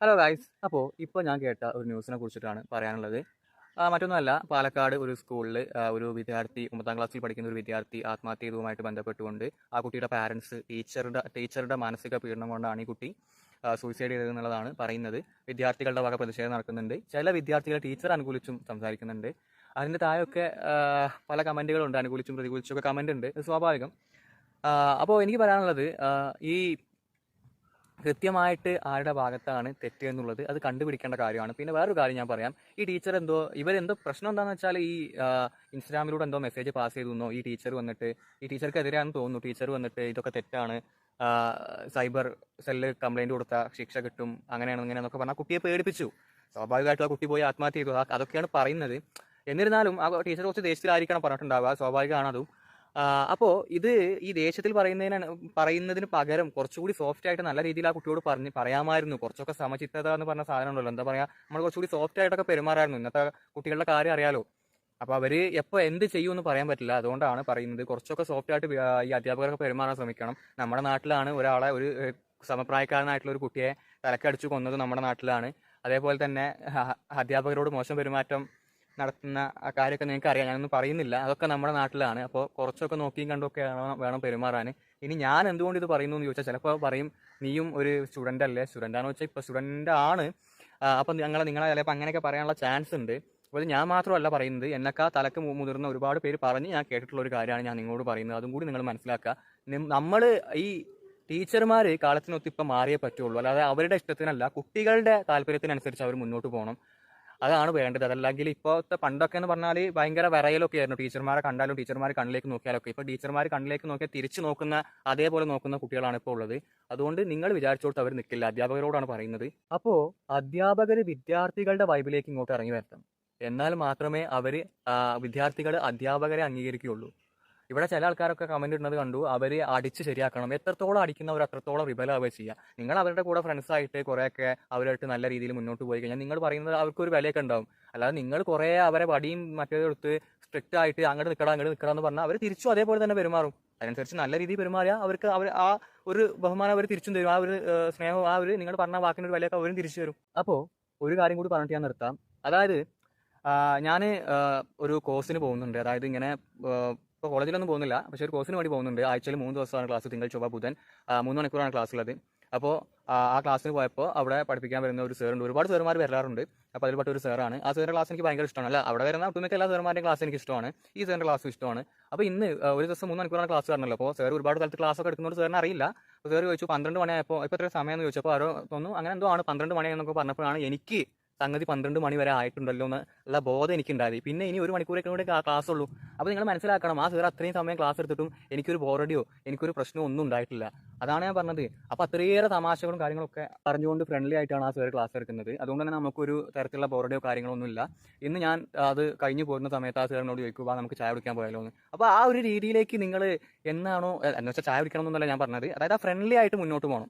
Hello guys അപ്പോൾ ഇപ്പോൾ ഞാൻ കേട്ട ഒരു ന്യൂസിനെ കുറിച്ചിട്ടാണ് പറയാനുള്ളത്. മറ്റൊന്നുമല്ല പാലക്കാട് ഒരു സ്കൂളിൽ ഒരു വിദ്യാർത്ഥി ഒമ്പതാം ക്ലാസ്സിൽ പഠിക്കുന്ന ഒരു വിദ്യാർത്ഥി ആത്മഹത്യ ചെയ്തതുമായിട്ട് ബന്ധപ്പെട്ടുകൊണ്ട് ആ കുട്ടിയുടെ പാരൻസ് ടീച്ചറുടെ ടീച്ചറുടെ മാനസിക പീഡനം കൊണ്ടാണ് ഈ കുട്ടി സൂയിസൈഡ് ചെയ്തതെന്നുള്ളതാണ് പറയുന്നത്. വിദ്യാർത്ഥികളുടെ വക പ്രതിഷേധം നടക്കുന്നുണ്ട്. ചില വിദ്യാർത്ഥികൾ ടീച്ചർ അനുകൂലിച്ചും സംസാരിക്കുന്നുണ്ട്. അതിന്റെ താഴെയൊക്കെ പല കമന്റുകളുണ്ട് അനുകൂലിച്ചും പ്രതികൂലിച്ചും ഒക്കെ കമന്റ് ഉണ്ട്. സ്വാഭാവികം. അപ്പോൾ എനിക്ക് പറയാനുള്ളത് ഈ കൃത്യമായിട്ട് ആരുടെ ഭാഗത്താണ് തെറ്റ് എന്നുള്ളത് അത് കണ്ടുപിടിക്കേണ്ട കാര്യമാണ്. പിന്നെ വേറൊരു കാര്യം ഞാൻ പറയാം. ഈ ടീച്ചർ എന്തോ ഇവരെന്തോ പ്രശ്നം എന്താണെന്ന് വെച്ചാൽ ഈ ഇൻസ്റ്റാഗ്രാമിലൂടെ എന്തോ മെസ്സേജ് പാസ് ചെയ്തു തന്നോ ഈ ടീച്ചർ വന്നിട്ട് ഈ ടീച്ചർക്ക് എതിരാണെന്ന് തോന്നുന്നു. ടീച്ചർ വന്നിട്ട് ഇതൊക്കെ തെറ്റാണ്. സൈബർ സെല്ല് കംപ്ലൈന്റ് കൊടുത്താൽ ശിക്ഷ കിട്ടും. അങ്ങനെയാണ് ഇങ്ങനെയാണെന്നൊക്കെ പറഞ്ഞാൽ കുട്ടിയെ പേടിപ്പിച്ചു. സ്വാഭാവികമായിട്ടും ആ കുട്ടി പോയി ആത്മഹത്യ ചെയ്തു. അതൊക്കെയാണ് പറയുന്നത്. എന്നിരുന്നാലും ആ ടീച്ചർ കുറച്ച് ദേഷ്യത്തിലായിരിക്കണം പറഞ്ഞിട്ടുണ്ടാവുക. സ്വാഭാവികമാണ് അതും അപ്പോൾ ഇത് ഈ ദേഷ്യത്തിൽ പറയുന്നതിന് പറയുന്നതിന് പകരം കുറച്ചുകൂടി സോഫ്റ്റ് ആയിട്ട് നല്ല രീതിയിൽ ആ കുട്ടിയോട് പറഞ്ഞ് പറയാമായിരുന്നു. കുറച്ചൊക്കെ സമചിത്തത എന്ന് പറഞ്ഞ സാധനം ഉണ്ടല്ലോ എന്താ പറയാ നമ്മൾ കുറച്ചുകൂടി സോഫ്റ്റ് ആയിട്ടൊക്കെ പെരുമാറായിരുന്നു. ഇന്നത്തെ കുട്ടികളുടെ കാര്യം അറിയാലോ. അപ്പോൾ അവർ എപ്പോൾ എന്ത് ചെയ്യുമെന്ന് പറയാൻ പറ്റില്ല. അതുകൊണ്ടാണ് പറയുന്നത് കുറച്ചൊക്കെ സോഫ്റ്റ് ആയിട്ട് ഈ അധ്യാപകരൊക്കെ പെരുമാറാൻ ശ്രമിക്കണം. നമ്മുടെ നാട്ടിലാണ് ഒരാളെ ഒരു സമപ്രായക്കാരനായിട്ടുള്ള ഒരു കുട്ടിയെ തലക്കടിച്ചു കൊന്നത് നമ്മുടെ നാട്ടിലാണ്. അതേപോലെ തന്നെ അധ്യാപകരോട് മോശം പെരുമാറ്റം നടത്തുന്ന ആ കാര്യമൊക്കെ നിങ്ങൾക്ക് അറിയാം ഞാനൊന്നും പറയുന്നില്ല. അതൊക്കെ നമ്മുടെ നാട്ടിലാണ്. അപ്പോൾ കുറച്ചൊക്കെ നോക്കിയും കണ്ടൊക്കെ വേണം പെരുമാറാൻ. ഇനി ഞാൻ എന്തുകൊണ്ട് ഇത് പറയുന്നു എന്ന് ചോദിച്ചാൽ ചിലപ്പോൾ പറയും നീയും ഒരു സ്റ്റുഡന്റ് അല്ലേ? സ്റ്റുഡന്റാണെന്ന് വെച്ചാൽ ഇപ്പോൾ സ്റ്റുഡന്റ് ആണ്. അപ്പം ഞങ്ങൾ നിങ്ങളെ ചിലപ്പോൾ അങ്ങനെയൊക്കെ പറയാനുള്ള ചാൻസ് ഉണ്ട്. അപ്പോൾ ഞാൻ മാത്രമല്ല പറയുന്നത്. എന്നൊക്കെ തലക്ക് മുതിർന്ന ഒരുപാട് പേര് പറഞ്ഞ് ഞാൻ കേട്ടിട്ടുള്ള ഒരു കാര്യമാണ് ഞാൻ നിങ്ങളോട് പറയുന്നത്. അതും കൂടി നിങ്ങൾ മനസ്സിലാക്കുക. നമ്മൾ ഈ ടീച്ചർമാർ കാലത്തിനൊത്ത് ഇപ്പം മാറിയേ പറ്റുള്ളൂ. അല്ലാതെ അവരുടെ ഇഷ്ടത്തിനല്ല കുട്ടികളുടെ താല്പര്യത്തിനനുസരിച്ച് അവർ മുന്നോട്ട് പോകണം. അതാണ് വേണ്ടത്. അതല്ലെങ്കിൽ ഇപ്പോഴത്തെ പണ്ടൊക്കെ എന്ന് പറഞ്ഞാൽ ഭയങ്കര വിറയലൊക്കെ ആയിരുന്നു. ടീച്ചർമാരെ കണ്ടാലും ടീച്ചർമാർ കണ്ണിലേക്ക് നോക്കിയാലൊക്കെ. ഇപ്പോൾ ടീച്ചർമാർ കണ്ണിലേക്ക് നോക്കിയാൽ തിരിച്ചു നോക്കുന്ന അതേപോലെ നോക്കുന്ന കുട്ടികളാണ് ഇപ്പോൾ ഉള്ളത്. അതുകൊണ്ട് നിങ്ങൾ വിചാരിച്ചോട്ട് അവർ നിൽക്കില്ല അധ്യാപകരോടാണ് പറയുന്നത്. അപ്പോൾ അധ്യാപകർ വിദ്യാർത്ഥികളുടെ വൈബിലേക്ക് ഇങ്ങോട്ട് ഇറങ്ങി വരണം. എന്നാൽ മാത്രമേ അവർ വിദ്യാർത്ഥികൾ അധ്യാപകരെ അംഗീകരിക്കുകയുള്ളൂ. ഇവിടെ ചില ആൾക്കാരൊക്കെ കമന്റ് ഇടുന്നത് കണ്ടു അവർ അടിച്ച് ശരിയാക്കണം. എത്രത്തോളം അടിക്കുന്നവർ അത്രത്തോളം റിബലാവുക ചെയ്യുക നിങ്ങൾ അവരുടെ കൂടെ ഫ്രണ്ട്സ് ആയിട്ട് കുറേയൊക്കെ അവരായിട്ട് നല്ല രീതിയിൽ മുന്നോട്ട് പോയി കഴിഞ്ഞാൽ നിങ്ങൾ പറയുന്നത് അവർക്ക് ഒരു വിലയൊക്കെ ഉണ്ടാവും. അല്ലാതെ നിങ്ങൾ കുറേ അവരെ വടിയും മറ്റേ എടുത്ത് സ്ട്രിക്റ്റ് ആയിട്ട് അങ്ങോട്ട് നിൽക്കണം അങ്ങോട്ട് നിൽക്കണം എന്ന് പറഞ്ഞാൽ അവർ തിരിച്ചും അതേപോലെ തന്നെ പെരുമാറും. അതിനനുസരിച്ച് നല്ല രീതിയിൽ പെരുമാറിയാൽ അവർക്ക് അവർ ആ ഒരു ബഹുമാനം അവർ തിരിച്ചും തരും. ആ ഒരു സ്നേഹം ആ ഒരു നിങ്ങൾ പറഞ്ഞ വാക്കിനൊരു വിലയൊക്കെ അവരും തിരിച്ചു തരും. അപ്പോൾ ഒരു കാര്യം കൂടി പറഞ്ഞിട്ട് ഞാൻ നിർത്താം. അതായത് ഞാൻ ഒരു കോഴ്സിന് പോകുന്നുണ്ട്. അതായത് ഇങ്ങനെ ഇപ്പോൾ കോളേജിലൊന്നും പോകുന്നില്ല. പക്ഷേ ഒരു കോഴ്സിന് വേണ്ടി പോകുന്നുണ്ട്. ആഴ്ചയിൽ മൂന്ന് ദിവസമാണ് ക്ലാസ് തിങ്കൾ ചൊവ്വ ബുധൻ മൂന്ന് മണിക്കൂറാണ് ക്ലാസ് ഉള്ളത് അപ്പോൾ ആ ക്ലാസ്സിന് പോയപ്പോൾ അവിടെ പഠിപ്പിക്കാൻ വരുന്ന ഒരു സാറുണ്ട് ഒരുപാട് സാറുമാർ വരാറുണ്ട്. അപ്പോൾ അതിൽപ്പെട്ട ഒരു സാറാണ് ആ സാറിന്റെ ക്ലാസ് എനിക്ക് ഭയങ്കര ഇഷ്ടമാണ്. അല്ല അവിടെ വരുന്ന ഒട്ടുമിക്ക എല്ലാ സാറുമാരുടെയും ക്ലാസ് എനിക്ക് ഇഷ്ടമാണ്. ഈ സാറിന്റെ ക്ലാസ് ഇഷ്ടമാണ്. അപ്പോൾ ഇന്ന് ഒരു ദിവസം മൂന്ന് മണിക്കൂറാണ് ക്ലാസ് വരണല്ലോ അപ്പോൾ സാർ ഒരുപാട് സ്ഥലത്ത് ക്ലാസ് ഒക്കെ എടുക്കുന്നതുകൊണ്ട് സാറിന് അറിയില്ല. അപ്പോൾ സാർ ചോദിച്ചു പന്ത്രണ്ട് മണിയായപ്പോൾ ഇപ്പോൾ എത്ര സമയം എന്ന് ചോദിച്ചപ്പോൾ ആരോ തോന്നുന്നു അങ്ങനെ എന്തോ ആണ്. പന്ത്രണ്ട് മണിയെന്നൊക്കെ പറഞ്ഞപ്പോഴാണ് എനിക്ക് സംഗതി പന്ത്രണ്ട് മണി വരെ ആയിട്ടുണ്ടല്ലോ എന്നുള്ള ബോധം എനിക്കുണ്ടായി പിന്നെ ഇനി ഒരു മണിക്കൂറൊക്കെ കൂടെ ക്ലാസ് ഉള്ളൂ. അപ്പോൾ നിങ്ങൾ മനസ്സിലാക്കണം ആ സാർ അത്രയും സമയം ക്ലാസ് എടുത്തിട്ടും എനിക്കൊരു ബോറടിയോ എനിക്കൊരു പ്രശ്നമോ ഒന്നും ഉണ്ടായിട്ടില്ല. അതാണ് ഞാൻ പറഞ്ഞത്. അപ്പോൾ അത്രയേറെ തമാശകളും കാര്യങ്ങളൊക്കെ പറഞ്ഞുകൊണ്ട് ഫ്രണ്ട്ലി ആയിട്ടാണ് ആ സാർ ക്ലാസ് എടുക്കുന്നത്. അതുകൊണ്ട് തന്നെ നമുക്കൊരു തരത്തിലുള്ള ബോറടിയോ കാര്യങ്ങളൊന്നുമില്ല ഇന്ന് ഞാൻ അത് കഴിഞ്ഞു പോരുന്ന സമയത്ത് ആ സാറിനോട് ചോദിക്കുക നമുക്ക് ചായ കുടിക്കാൻ പോയാലോ എന്ന്. അപ്പോൾ ആ ഒരു രീതിയിലേക്ക് നിങ്ങൾ എന്നാണോ എന്ന് വെച്ചാൽ ചായ കുടിക്കണം എന്നല്ല ഞാൻ പറഞ്ഞത്. അതായത് ആ ഫ്രണ്ട്ലി ആയിട്ട് മുന്നോട്ട് പോകണം